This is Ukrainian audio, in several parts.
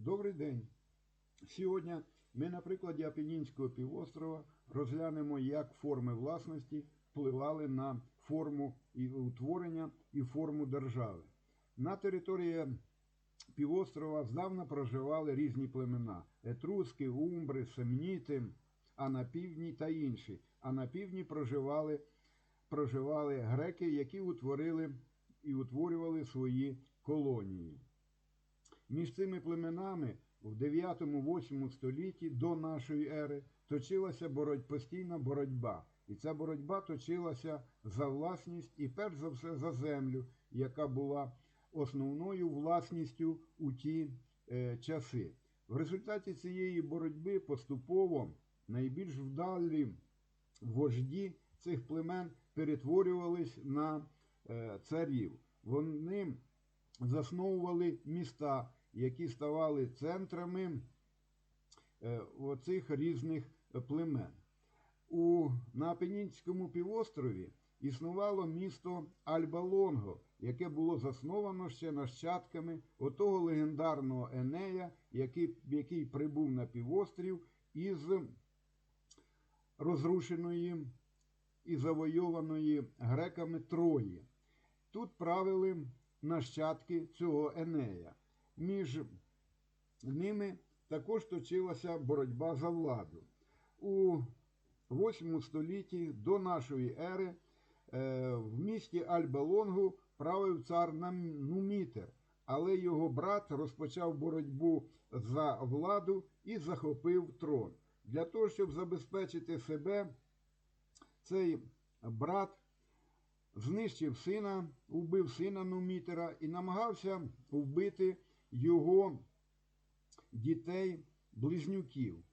Добрий день. Сьогодні ми на прикладі Апенінського півострова розглянемо, як форми власності впливали на форму і утворення і форму держави. На території півострова здавна проживали різні племена: етруски, умбри, семніти, а на півдні та інші. А на півдні проживали, проживали греки, які утворили і утворювали свої колонії. Між цими племенами в 9-8 столітті до нашої ери точилася бороть, постійна боротьба. І ця боротьба точилася за власність і перш за все за землю, яка була основною власністю у ті е, часи. В результаті цієї боротьби поступово найбільш вдалі вожді цих племен перетворювались на е, царів. Вони засновували міста, які ставали центрами е, оцих різних племен. У, на Апенінському півострові існувало місто Альба-Лонго, яке було засновано ще нащадками отого легендарного Енея, який, який прибув на півострів із розрушеної і завойованої греками Трої. Тут правили нащадки цього Енея. Між ними також точилася боротьба за владу. У 8 столітті до нашої ери е, в місті Альба-Лонгу правив цар Нумітер, але його брат розпочав боротьбу за владу і захопив трон. Для того, щоб забезпечити себе, цей брат знищив сина, вбив сина Нумітера і намагався вбити його дітей-близнюків.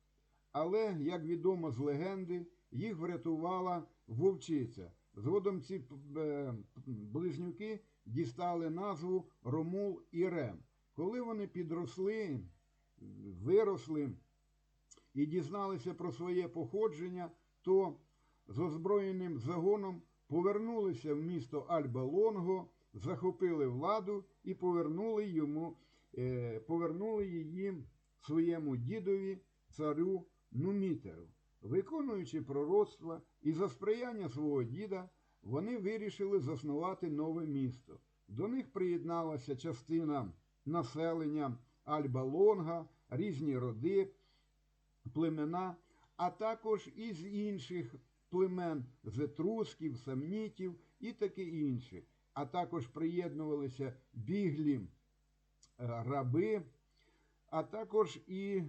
Але, як відомо з легенди, їх врятувала вовчиця. Згодом ці е, близнюки дістали назву Ромул і Рем. Коли вони підросли, виросли і дізналися про своє походження, то з озброєним загоном повернулися в місто Альба-Лонго, захопили владу і повернули йому, повернули її своєму дідові, царю Нумітеру. Виконуючи пророцтва і за сприяння свого діда, вони вирішили заснувати нове місто. До них приєдналася частина населення Альба-Лонга, різні роди, племена, а також із інших племен з етрусків, самнітів і таке інше. А також приєднувалися біглі е, раби, а також і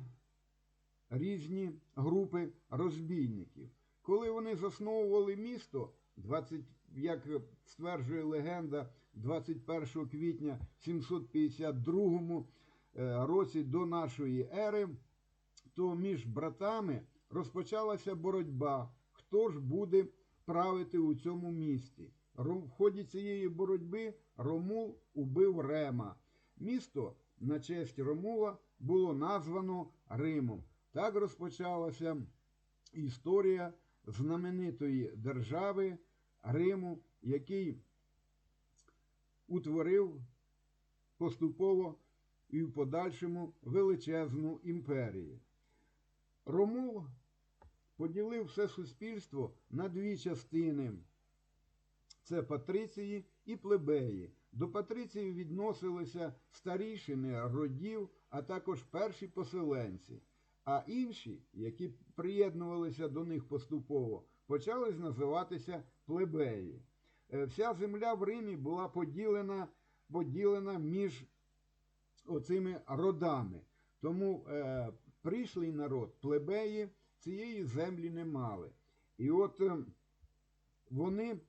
різні групи розбійників. Коли вони засновували місто, 20, як стверджує легенда, 21 квітня 752 е, році до нашої ери, то між братами розпочалася боротьба, хто ж буде правити у цьому місті. В ході цієї боротьби Ромул убив Рема. Місто на честь Ромула було названо Римом. Так розпочалася історія знаменитої держави Риму, який утворив поступово і в подальшому величезну імперію. Ромул поділив все суспільство на дві частини. Це патриції і плебеї. До патриції відносилися старішини родів, а також перші поселенці. А інші, які приєднувалися до них поступово, почали називатися плебеї. Е, Вся земля в Римі була поділена поділена між оцими родами. Тому е, прийшлий народ, плебеї, цієї землі не мали. І от е, вони,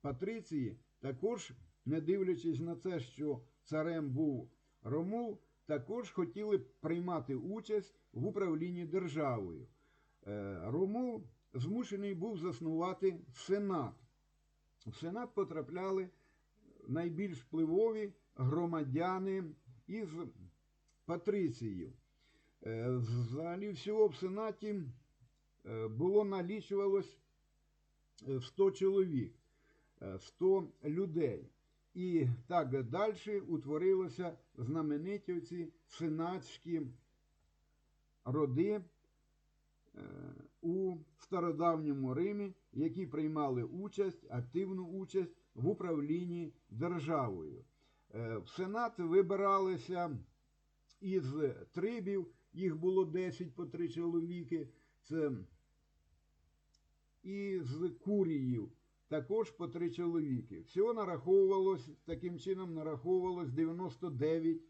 патриції, також, не дивлячись на це, що царем був Ромул, також хотіли приймати участь в управлінні державою. Е, Ромул змушений був заснувати Сенат. В Сенат потрапляли найбільш впливові громадяни із патриціїв. Е, Взагалі всього в Сенаті е, було налічувалось 100 чоловік, 100 людей. І так далі утворилися знамениті ці сенатські роди е, у стародавньому Римі, які приймали участь, активну участь в управлінні державою. Е, В Сенат вибиралися із трибів, їх було 10 по 3 чоловіки. Це з куріїв також по 3 чоловіки. Всього нараховувалось, таким чином нараховувалось 99,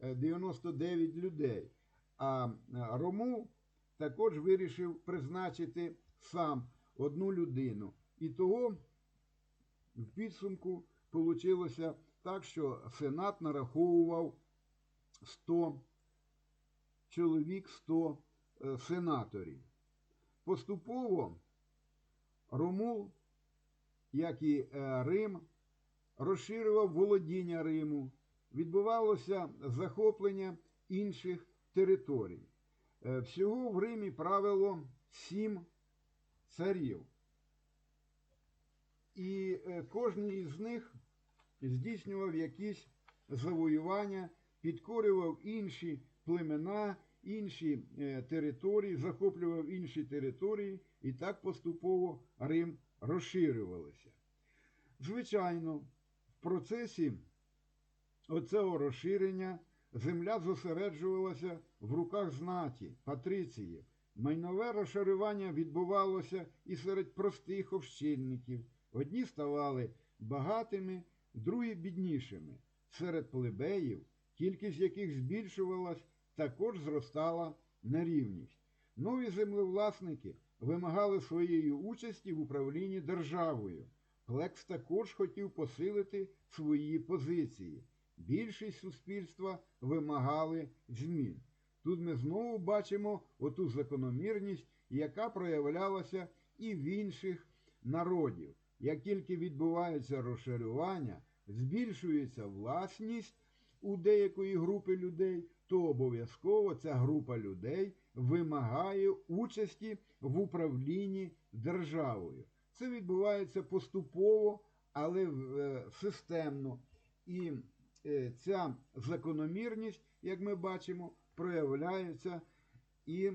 е, 99 людей. А е, Ромул також вирішив призначити сам одну людину. І того в підсумку вийшло так, що Сенат нараховував 100 чоловік, 100 е, сенаторів. Поступово Ромул, як і е, Рим, розширював володіння Риму, відбувалося захоплення інших територій. Е, Всього в Римі правило сім царів. І е, кожен із них здійснював якісь завоювання, підкорював інші племена, інші території, захоплював інші території, і так поступово Рим розширювався. Звичайно, в процесі оцього розширення земля зосереджувалася в руках знаті, патриціїв. Майнове розшарування відбувалося і серед простих общинників. Одні ставали багатими, другі біднішими. Серед плебеїв, кількість яких збільшувалась, також зростала нерівність. Нові землевласники вимагали своєї участі в управлінні державою. Плекс також хотів посилити свої позиції. Більшість суспільства вимагали змін. Тут ми знову бачимо оту закономірність, яка проявлялася і в інших народів. Як тільки відбувається розшарювання, збільшується власність у деякої групи людей, то обов'язково ця група людей вимагає участі в управлінні державою. Це відбувається поступово, але е, системно. І е, ця закономірність, як ми бачимо, проявляється і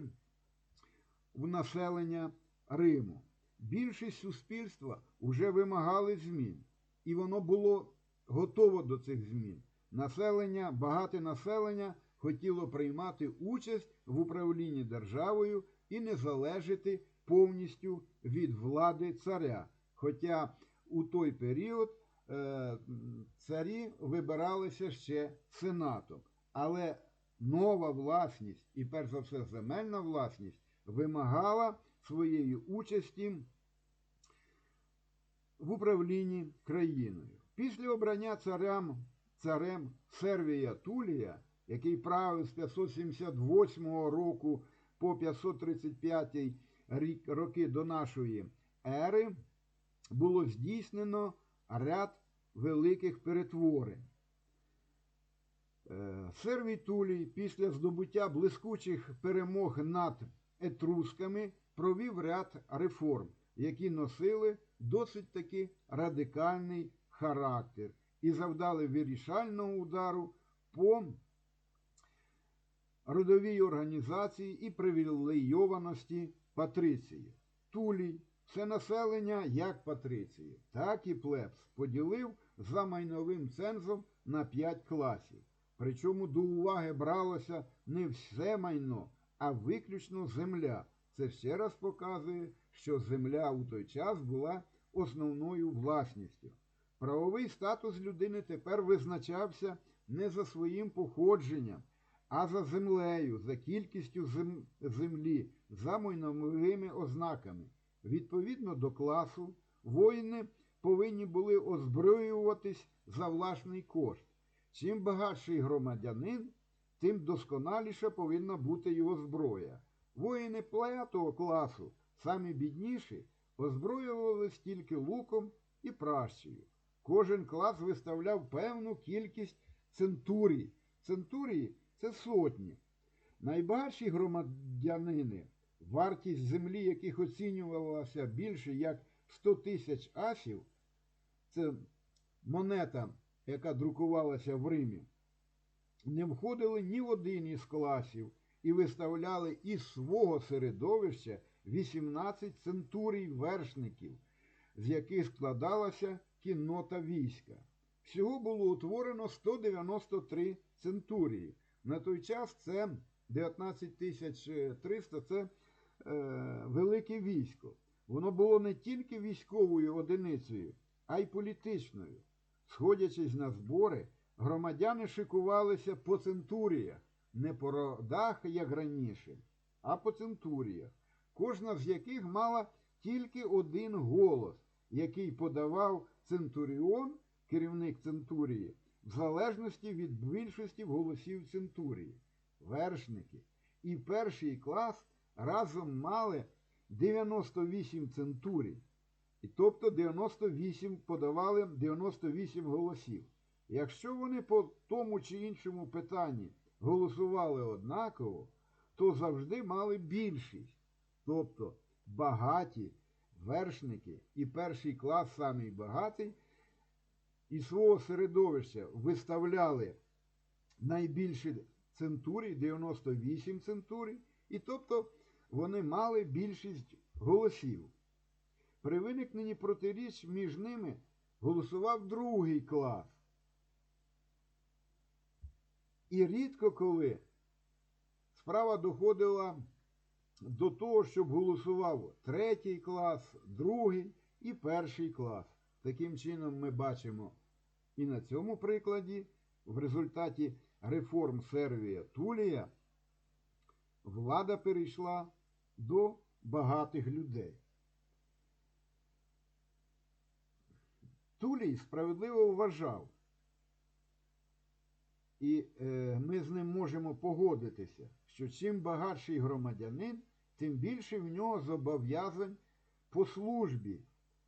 в населення Риму. Більшість суспільства вже вимагали змін, і воно було готово до цих змін. Населення, багате населення хотіло приймати участь в управлінні державою і не залежати повністю від влади царя. Хоча у той період е, царі вибиралися ще сенатом. Але нова власність і, перш за все, земельна власність вимагала своєї участі в управлінні країною. Після обрання царям, царем Сервія Тулія, який правив з 578 року по 535 рік, роки до нашої ери, було здійснено ряд великих перетворень. Е, Сервій Тулій після здобуття блискучих перемог над етрусками провів ряд реформ, які носили досить таки радикальний характер і завдали вирішального удару по родовій організації і привілейованості патриції. Тулій все населення як патриції, так і плебс поділив за майновим цензом на 5 класів. Причому до уваги бралося не все майно, а виключно земля. Це ще раз показує, що земля у той час була основною власністю. Правовий статус людини тепер визначався не за своїм походженням, а за землею, за кількістю зем... землі, за майновими ознаками. Відповідно до класу, воїни повинні були озброюватись за власний кошт. Чим багатший громадянин, тим досконаліша повинна бути його зброя. Воїни п'ятого класу, самі бідніші, озброювались тільки луком і пращею. Кожен клас виставляв певну кількість центурій. Центурії це сотні. Найбагатші громадянини, вартість землі, яких оцінювалася більше як 100 тисяч асів, це монета яка друкувалася в Римі, не входили ні в один із класів і виставляли із свого середовища 18 центурій вершників, з яких складалася кіннота війська. Всього було утворено 193 центурії. На той час це 19 300 це е, велике військо. Воно було не тільки військовою одиницею, а й політичною. Сходячись на збори, громадяни шикувалися по центуріях, не по родах, як раніше, а по центуріях, кожна з яких мала тільки один голос, який подавав центуріон, керівник центурії, в залежності від більшості голосів центурії, вершники. І перший клас разом мали 98 центурій. І тобто 98 подавали 98 голосів. Якщо вони по тому чи іншому питанні голосували однаково, то завжди мали більшість. Тобто багаті вершники і перший клас самий багатий із свого середовища виставляли найбільші центурій, 98 центурій, і тобто вони мали більшість голосів. При виникненні протиріч між ними голосував другий клас. І рідко коли справа доходила до того, щоб голосував третій клас, другий і перший клас. Таким чином, ми бачимо і на цьому прикладі, в результаті реформ Сервія Тулія, влада перейшла до багатих людей. Тулій справедливо вважав, і е, ми з ним можемо погодитися, що чим багатший громадянин, тим більше в нього зобов'язань по службі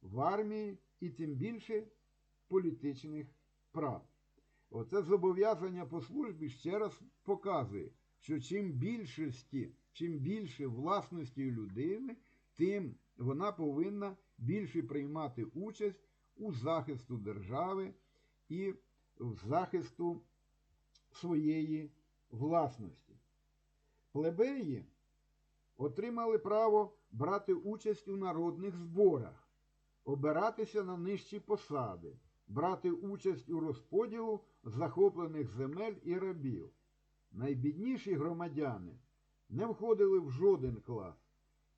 в армії і тим більше політичних прав. Оце зобов'язання по службі ще раз показує, що чим більшості, чим більше власності людини, тим вона повинна більше приймати участь у захисту держави і в захисту своєї власності. Плебеї отримали право брати участь у народних зборах, обиратися на нижчі посади, брати участь у розподілу захоплених земель і рабів. Найбідніші громадяни не входили в жоден клас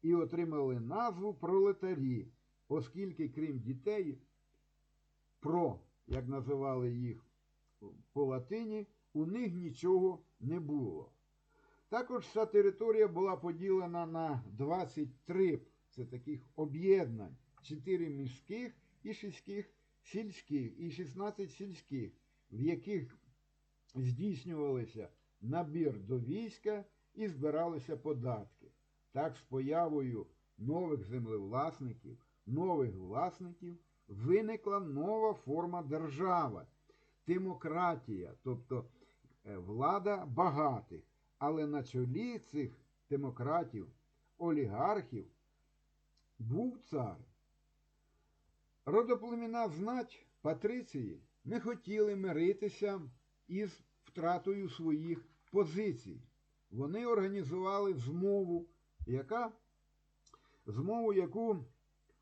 і отримали назву пролетарі, оскільки, крім дітей, про, як називали їх по латині, у них нічого не було. Також ця територія була поділена на 23 це таких об'єднань, 4 міських і 6 сільських, і 16 сільських, в яких здійснювалися набір до війська і збиралися податки. Так, з появою нових землевласників, нових власників виникла нова форма держави, демократія, тобто влада багатих. Але на чолі цих демократів, олігархів був цар. Родоплеміна знать патриції не хотіли миритися із втратою своїх позицій. Вони організували змову, яка, змову, яку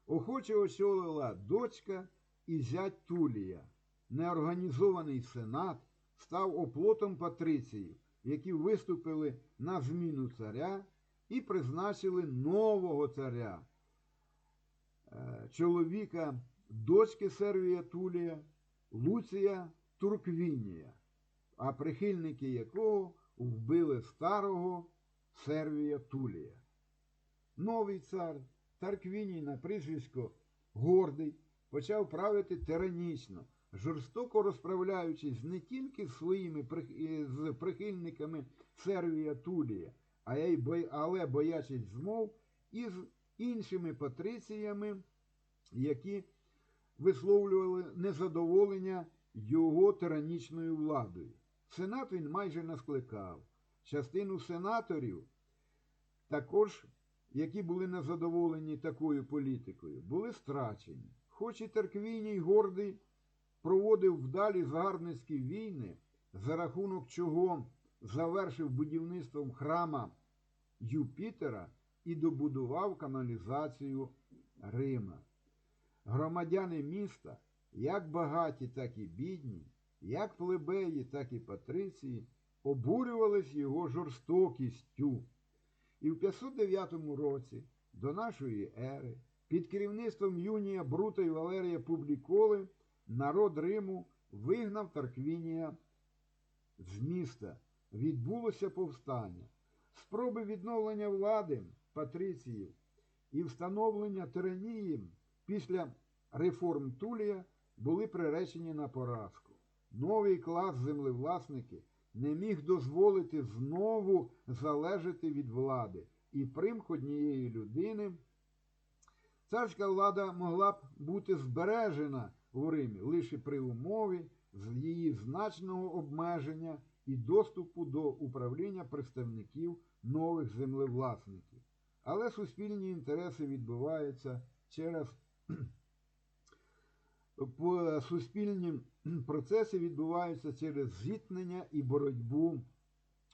охоче очолила дочка і зять Тулія. Неорганізований сенат став оплотом патриціїв, які виступили на зміну царя і призначили нового царя, чоловіка дочки Сервія Тулія, Луція Турквінія, а прихильники якого вбили старого Сервія Тулія. Новий цар Тарквіній на прізвисько Гордий почав правити тиранічно, жорстоко розправляючись не тільки своїми з прихильниками Сервія Тулія, але боячись змов із іншими патриціями, які висловлювали незадоволення його тиранічною владою. Сенат він майже не скликав. Частину сенаторів, також, які були незадоволені такою політикою, були страчені. Хоч і Терквіній гордий проводив вдалі загарбницькі війни, за рахунок чого завершив будівництвом храма Юпітера і добудував каналізацію Рима. Громадяни міста, як багаті, так і бідні, як плебеї, так і патриції, обурювались його жорстокістю. І в 509 році до нашої ери під керівництвом Юнія Брута і Валерія Публіколи народ Риму вигнав Тарквінія з міста. Відбулося повстання. Спроби відновлення влади патриціїв і встановлення тиранії після реформ Тулія були приречені на поразку. Новий клас землевласники не міг дозволити знову залежати від влади і примх однієї людини. Царська влада могла б бути збережена у Римі лише при умові з її значного обмеження і доступу до управління представників нових землевласників. Але суспільні інтереси відбуваються через суспільні процеси відбуваються через зіткнення і боротьбу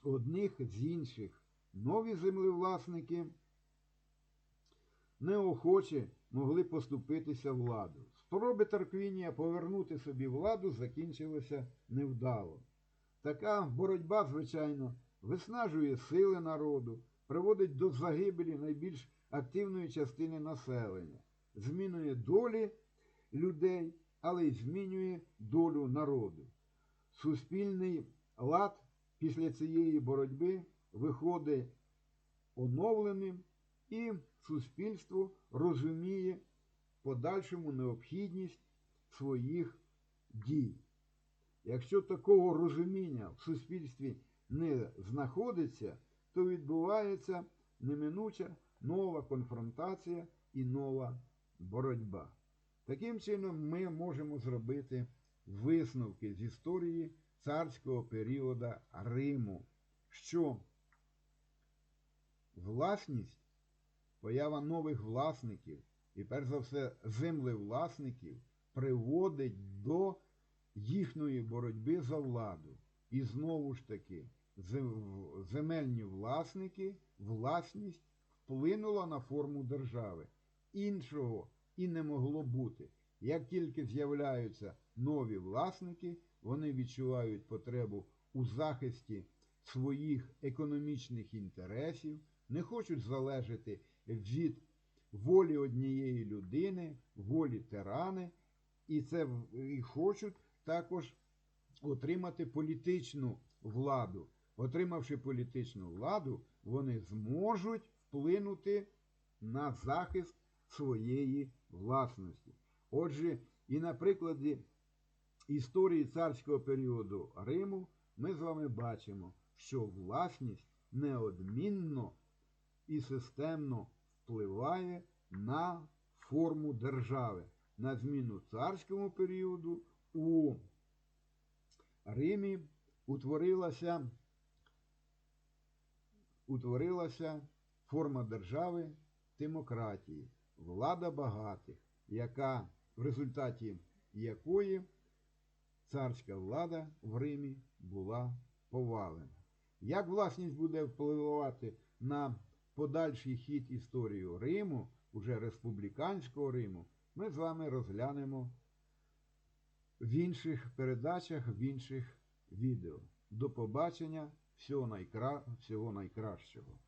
одних з інших. Нові землевласники неохоче могли поступитися владу. Спроби Тарквінія повернути собі владу закінчилися невдало. Така боротьба, звичайно, виснажує сили народу, приводить до загибелі найбільш активної частини населення, змінює долі людей, але й змінює долю народу. Суспільний лад після цієї боротьби виходить оновленим, і суспільство розуміє подальшому необхідність своїх дій. Якщо такого розуміння в суспільстві не знаходиться, то відбувається неминуча нова конфронтація і нова боротьба. Таким чином, ми можемо зробити висновки з історії царського періоду Риму, що власність, поява нових власників і, перш за все, землевласників приводить до їхньої боротьби за владу. І знову ж таки, земельні власники, власність вплинула на форму держави. Іншого і не могло бути. Як тільки з'являються нові власники, вони відчувають потребу у захисті своїх економічних інтересів, не хочуть залежати від волі однієї людини, волі тирани, і це і хочуть також отримати політичну владу. Отримавши політичну владу, вони зможуть вплинути на захист своєї власності. Отже, і на прикладі історії царського періоду Риму ми з вами бачимо, що власність неодмінно і системно впливає на форму держави, на зміну царському періоду у Римі утворилася, утворилася форма держави демократії, влада багатих, яка в результаті якої царська влада в Римі була повалена. Як власність буде впливати на подальший хід історії Риму, уже республіканського Риму, ми з вами розглянемо в інших передачах, в інших відео. До побачення, всього, найкра... всього найкращого.